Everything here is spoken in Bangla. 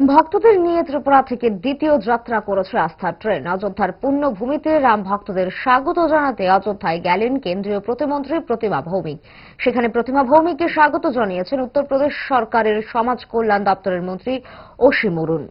ভক্তদের নিয়ে ত্রিপুরা থেকে দ্বিতীয় যাত্রা করেছে আস্থা ট্রেন। অযোধ্যার পুণ্যভূমিতে রাম ভক্তদের স্বাগত জানাতে অযোধ্যায় গেলেন কেন্দ্রীয় প্রতিমন্ত্রী প্রতিমা ভৌমিক। সেখানে প্রতিমা ভৌমিককে স্বাগত জানিয়েছেন উত্তরপ্রদেশ সরকারের সমাজ কল্যাণ দপ্তরের মন্ত্রী অসীম অরুণ